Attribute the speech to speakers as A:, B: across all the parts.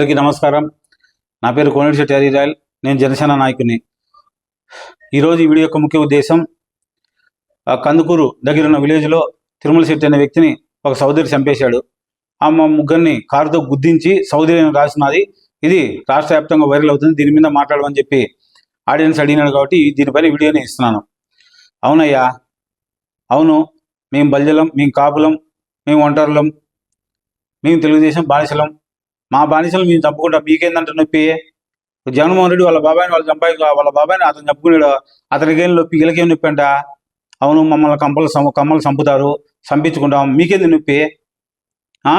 A: అందరికీ నమస్కారం. నా పేరు కోనేటిశెట్టి హరిరాయల్. నేను జనసేన నాయకుని. ఈరోజు ఈ వీడియో యొక్క ముఖ్య ఉద్దేశం ఆ కందుకూరు దగ్గర ఉన్న విలేజ్లో తిరుమల శెట్టి అనే వ్యక్తిని ఒక సోదరి చంపేశాడు. ఆ మా ముగ్గురిని కారుతో గుద్దించి సౌదరి అని రాసినది. ఇది రాష్ట్ర వ్యాప్తంగా వైరల్ అవుతుంది. దీని మీద మాట్లాడమని చెప్పి ఆడియన్స్ అడిగినాడు కాబట్టి దీనిపైన వీడియోని ఇస్తున్నాను. అవునయ్యా. అవును. మేము బల్జలం మేము కాపులం మేము ఒంటరులం మేము తెలుగుదేశం బానిసలం. మా బానిసలు మేము చంపుకుంటాం. మీకేందంటే నొప్పి? జగన్మోహన్ రెడ్డి వాళ్ళ బాబాయిని వాళ్ళ చంపాయి వాళ్ళ బాబాయిని అతను చంపుకున్నాడు. అతనికి ఏం నొప్పి? వీళ్ళకేం నొప్పి అంట? అవును మమ్మల్ని కంపలు కమ్మలు చంపుతారు. చంపించుకుంటాం. మీకేంది నొప్పి? ఆ?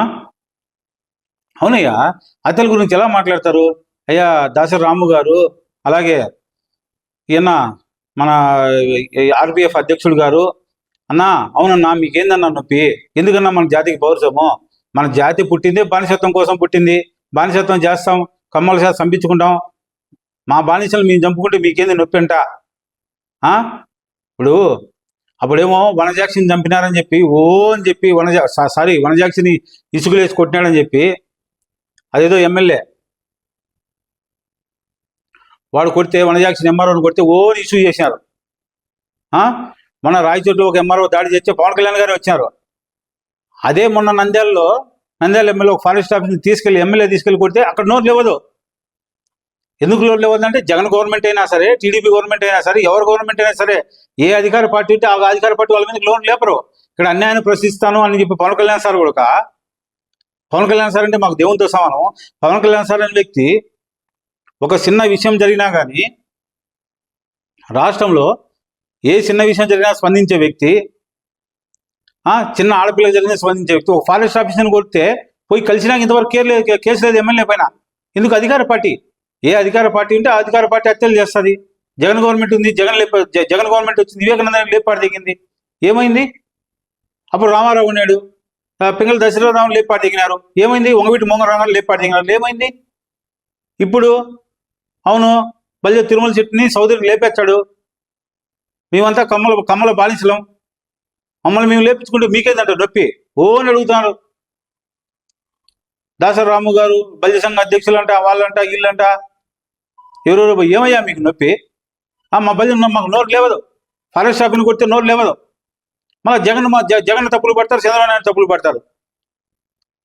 A: అవునయ్యా. అతల గురించి ఎలా మాట్లాడతారు? అయ్యా దాసరి రాము గారు అలాగే ఈయన మన ఆర్పిఎఫ్ అధ్యక్షుడు గారు. అన్నా అవునన్నా మీకేందన్నా నొప్పి? ఎందుకన్నా మన జాతికి పౌరుషము మన జాతి పుట్టింది బానిసత్వం కోసం పుట్టింది. బానిసత్వం చేస్తాం కమ్మల చేత చంపించుకుంటాం మా బానిసలు మేము చంపుకుంటే మీకేంది నొప్పి అంట? ఆ? ఇప్పుడు అప్పుడేమో వనజాక్షిని చంపినారని చెప్పి ఓ అని చెప్పి వనజా సారీ వనజాక్షిని ఇసుకలేసి కొట్టినాడని చెప్పి అదేదో ఎమ్మెల్యే. వాడు కొడితే వనజాక్షిని ఎంఆర్ఓని కొడితే ఓ ఇష్యూ చేసినారు. మన మొన్న రాయచోట్లో ఒక ఎంఆర్ఓ దాడి చేస్తే పవన్ కళ్యాణ్ గారు వచ్చారు అదే మొన్న నంద్యాలలో నంద్యాల ఎమ్మెల్యే ఒక ఫారెస్ట్ ఆఫీస్ని తీసుకెళ్ళి ఎమ్మెల్యే తీసుకెళ్ళి కొడితే అక్కడ నోరు లేవదు. ఎందుకు నోరు లేవదు అంటే జగన్ గవర్నమెంట్ అయినా సరే టీడీపీ గవర్నమెంట్ అయినా సరే ఎవరు గవర్నమెంట్ అయినా సరే ఏ అధికార పార్టీ ఉంటే ఆ అధికార పార్టీ వాళ్ళ మీద లోన్ లేపరు. ఇక్కడ అన్యాయాన్ని ప్రశ్నిస్తాను అని చెప్పి పవన్ కళ్యాణ్ సార్ కూడా పవన్ కళ్యాణ్ సార్ అంటే మాకు దేవునితో సమానం. పవన్ కళ్యాణ్ సార్ అనే వ్యక్తి ఒక చిన్న విషయం జరిగినా కానీ రాష్ట్రంలో ఏ చిన్న విషయం జరిగినా స్పందించే వ్యక్తి చిన్న ఆడపిల్ల జరిగిన స్పందించే వ్యక్తి. ఒక ఫారెస్ట్ ఆఫీసర్ని కొడితే పోయి కలిసినాక ఇంతవరకు కేర్ లేదు కేసు లేదు ఎమ్మెల్యే పైన. ఎందుకు అధికార పార్టీ? ఏ అధికార పార్టీ ఉంటే ఆ అధికార పార్టీ హత్యలు చేస్తుంది. జగన్ గవర్నమెంట్ ఉంది జగన్ లేప జ- జగన్ గవర్నమెంట్ వచ్చింది వివేకానంద లేపాడు దిగింది. ఏమైంది? అప్పుడు రామారావు ఉన్నాడు. పింగళ దశరథరావు లేపాడు దిగినారు. ఏమైంది? ఒంగవీటి మోహన్ లేపాడు దిగినారు. ఏమైంది? ఇప్పుడు అవును బల్జ తిరుమల చెట్టుని సౌదరికి లేపేచ్చాడు మేమంతా కమ్మల కమ్మల బాలించలం. మమ్మల్ని మేము లేపించుకుంటే మీకేందంట నొప్పి. ఓ అని అడుగుతున్నారు. దాసరి రాము గారు బల్జ సంఘ అధ్యక్షులంట వాళ్ళంట వీళ్ళంట. ఎవరెవరు ఏమయ్యా మీకు నొప్పి? ఆ మా బల్జ మాకు నోరు లేవదు. ఫారెస్ట్ షాపుని కొడితే నోరు లేవదు. మా జగన్ మా జ- జగన్ తప్పులు పడతారు చంద్రబాబు నాయుడు తప్పులు పడతారు.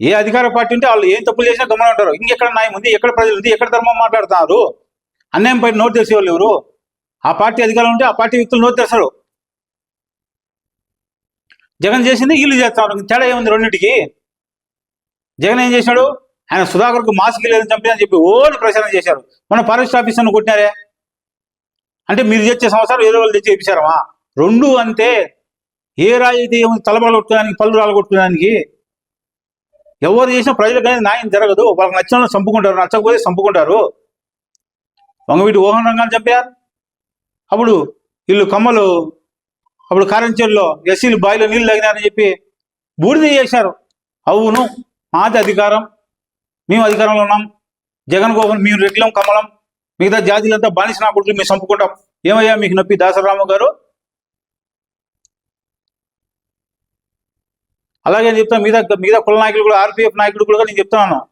A: ఏ అధికార పార్టీ ఉంటే వాళ్ళు ఏం తప్పులు చేసినా గమనం ఉంటారు. ఇంకెక్కడ న్యాయం ఉంది ఎక్కడ ప్రజలు ఉంది ఎక్కడ ధర్మం మాట్లాడుతున్నారు? అన్యాయం పైన నోటు తెసేవాళ్ళు ఎవరు? ఆ పార్టీ అధికారం ఉంటే ఆ పార్టీ వ్యక్తులు నోటు తెస్తారు జగన్ చేసింది వీళ్ళు చేస్తారు తేడా ఏముంది రెండింటికి? జగన్ ఏం చేశాడు? ఆయన సుధాకర్కు మాస్క్ లేదని చంపినని చెప్పి ఓడి ప్రచారం చేశారు. మన ఫారెస్ట్ ఆఫీసర్ను కొట్టినారే. అంటే మీరు తెచ్చే సంవత్సరం ఏదో వాళ్ళు తెచ్చి ఇప్పించారమ్మా రెండు అంతే. ఏ రాయి అయితే ఏముంది? తలబలు కొట్టుకోవడానికి పళ్ళు రాళ్ళు కొట్టుకోవడానికి. ఎవరు చేసినా ప్రజలకు అనేది న్యాయం జరగదు. వాళ్ళకి నచ్చిన చంపుకుంటారు. నచ్చకపోతే చంపుకుంటారు. వంగవీటి ఓహన్ రంగాన్ని చంపారు. అప్పుడు వీళ్ళు కమ్మలు అప్పుడు కారంచేరులో ఎస్సీలు బావిలో నీళ్ళు తగినారని చెప్పి బూడిద చేశారు. అవును మాది అధికారం. మేము అధికారంలో ఉన్నాం. జగన్ గోహన్ మేము రెడ్లం కమలం. మిగతా జాతీయులంతా బానిస నా కొడుకులు మేము చంపుకుంటాం. ఏమయ్యా మీకు నొప్పి? దాసరాము గారు? అలాగే నేను చెప్తాను మిగతా మిగతా కుల నాయకులు కూడా ఆర్పిఎఫ్ నాయకుడు కూడా నేను చెప్తున్నాను.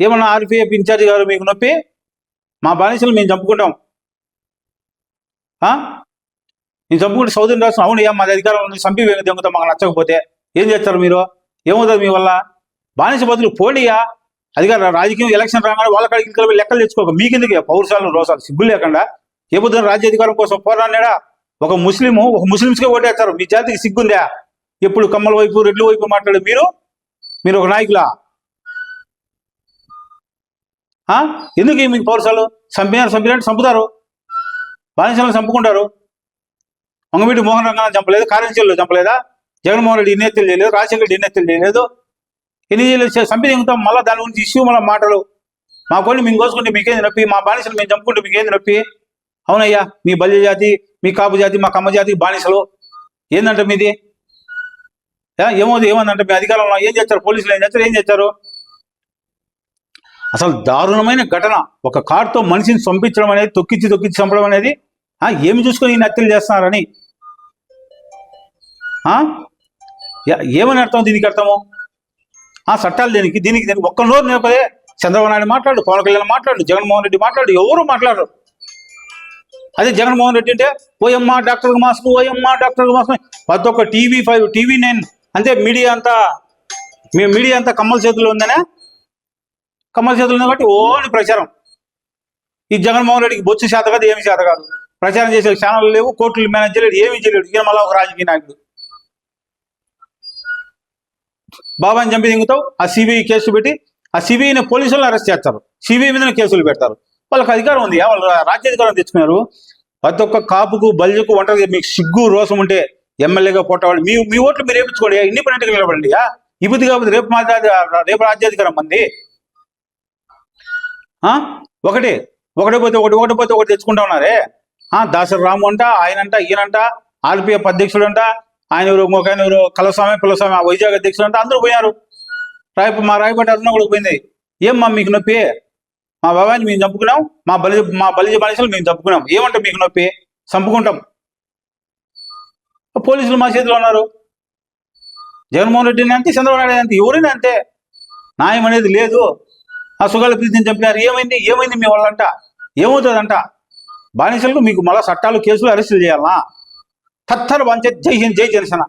A: ఏమన్నా ఆర్పిఎఫ్ ఇన్ఛార్జ్ గారు మీకు నొప్పి? మా బానిసలు మేము చంపుకుంటాం. నేను చంపుకుంటే సౌదీని రాష్ట్రం అవును ఏం మాది అధికారం ఉంది చంపి దెంగుతాం మాకు నచ్చకపోతే ఏం చేస్తారు మీరు? ఏమవుతుంది మీ వల్ల? బానిస బదులు పోనీయా అధికార రాజకీయం ఎలక్షన్ రాగానే వాళ్ళ కాడికి ఇక్కడ లెక్కలు తెచ్చుకోక. మీకెందుకు పౌరుషాలను రోసాలు సిగ్గు లేకుండా. ఏ పొద్దున రాజ్యాధికారం కోసం పోరాడినాడా? ఒక ముస్లిము ఒక ముస్లిమ్స్కే ఓటేస్తారు. మీ జాతికి సిగ్గుందా? ఎప్పుడు కమ్మల వైపు రెడ్ల వైపు మాట్లాడు మీరు? మీరు ఒక నాయకులా? ఎందుకు ఈ మీకు పౌరుషాలు చంపినారు చంపినట్టు చంపుతారు. బానిసలను చంపుకుంటారు. మంగమీటి మోహన్ రంగనాథ్ చంపలేదు కారంచెల్లో చంపలేదా? జగన్మోహన్ రెడ్డి ఇన్నెత్తులు చేయలేదు రాజశేఖర రెడ్డి ఇన్నెత్తులు చేయలేదు. ఎన్ని చేయలేదు మళ్ళీ దాని గురించి ఇష్యూ మళ్ళీ మాటలు. మా కొన్ని మేము కోసుకుంటే మీకేంది నొప్పి? మా బానిసలు మేము చంపుకుంటే మీకేంది నొప్పి? అవునయ్యా మీ బల్య జాతి మీ కాపు జాతి మా కమ్మ జాతి బానిసలు. ఏందంట మీది? యా, ఏమవుతుంది ఏమందంటే మీ అధికారంలో ఏం చేస్తారు? పోలీసులు ఏం చేస్తారు? ఏం చేస్తారు? అసలు దారుణమైన ఘటన. ఒక కార్తో మనిషిని చంపించడం అనేది తొక్కిచ్చి తొక్కిచ్చి చంపడం అనేది ఏమి చూసుకొని ఈ హత్యలు చేస్తున్నారని. ఏమని అర్థం దీనికి అర్థము? ఆ చట్టాలు దీనికి? దీనికి దీనికి? ఒక్క నోరు నిలపదే చంద్రబాబు నాయుడు మాట్లాడు పవన్ కళ్యాణ్ మాట్లాడు జగన్మోహన్ రెడ్డి మాట్లాడు ఎవరు మాట్లాడరు? అదే జగన్మోహన్ రెడ్డి అంటే ఓయమ్మ డాక్టర్ మాస్క్ ఓయమ్మ డాక్టర్ మాస్క్. ప్రతి ఒక్క టీవీ ఫైవ్ టీవీ నైన్. అంతే మీడియా అంతా మీ మీడియా అంతా కమ్మల చేతుల్లో ఉందనే? కమ్మల చేతులు ఉంది కాబట్టి ఓని ప్రచారం. ఈ జగన్మోహన్ రెడ్డికి బొచ్చు శాత కాదు ఏమి శాత కాదు. ప్రచారం చేసే ఛానల్ లేవు కోర్టులు మేనేజ్ చేయలేడు ఏమీ చేయలేడు ఈయన మళ్ళీ ఒక రాజకీయ నాయకుడు. బాబాని చంపి దింగుతావు ఆ సిబిఐ కేసు పెట్టి ఆ సిబిఐని పోలీసులను అరెస్ట్ చేస్తారు. సిబిఐ మీద కేసులు పెడతారు. వాళ్ళకి అధికారం ఉంది. వాళ్ళు రాజ్యాధికారం తెచ్చుకున్నారు? ప్రతి ఒక్క కాపుకు బల్జుకు ఒంటరి మీకు సిగ్గు రోసం ఉంటే ఎమ్మెల్యేగా పోటవాళ్ళు. మీ మీ ఓట్లు మీరు వేయించుకోండి ఇండిపెండెంట్గా నిలబడండి. ఇబ్బంది బుద్ధి కాకపోతే రేపు మా రేపు రాజ్యాధికారం మంది ఆ? ఒకటి. ఒకటి పోతే ఒకటి ఒకటి పోతే ఒకటి తెచ్చుకుంటా ఉన్నారే. ఆ? దాసరి రాము అంట ఆయనంట ఈయనంట ఆర్పిఎఫ్ అధ్యక్షుడు అంట ఆయన ఎవరు ఒక ఆయన ఎవరు కలస్వామి పిల్లస్వామి ఆ వైజాగ్ అధ్యక్షులు అంటే అందరూ పోయారు. రాయపు మా రాయపేట అరుణ కూడా పోయింది. ఏం మా మీకు నొప్పి? మా బాబాయిని మేము చంపుకున్నాం. మా బలి మా బలిజ మనుషులు మేము చంపుకున్నాం. ఏమంటే మీకు నొప్పి? చంపుకుంటాం. పోలీసులు మా చేతిలో ఉన్నారు. జగన్మోహన్ రెడ్డిని అంతే చంద్రబాబు నాయుడు అంతే ఎవరైనా అంతే? న్యాయం అనేది లేదు. ఆ సుగాల ప్రీతిని చంపినారు. ఏమైంది? ఏమైంది మీ వాళ్ళంట? ఏమవుతుందంట? బానిసలకు మీకు మళ్ళా చట్టాలు కేసులు అరెస్టులు చేయాలా? తత్తర పంచాయత్ జై హింద్ జై జనసేన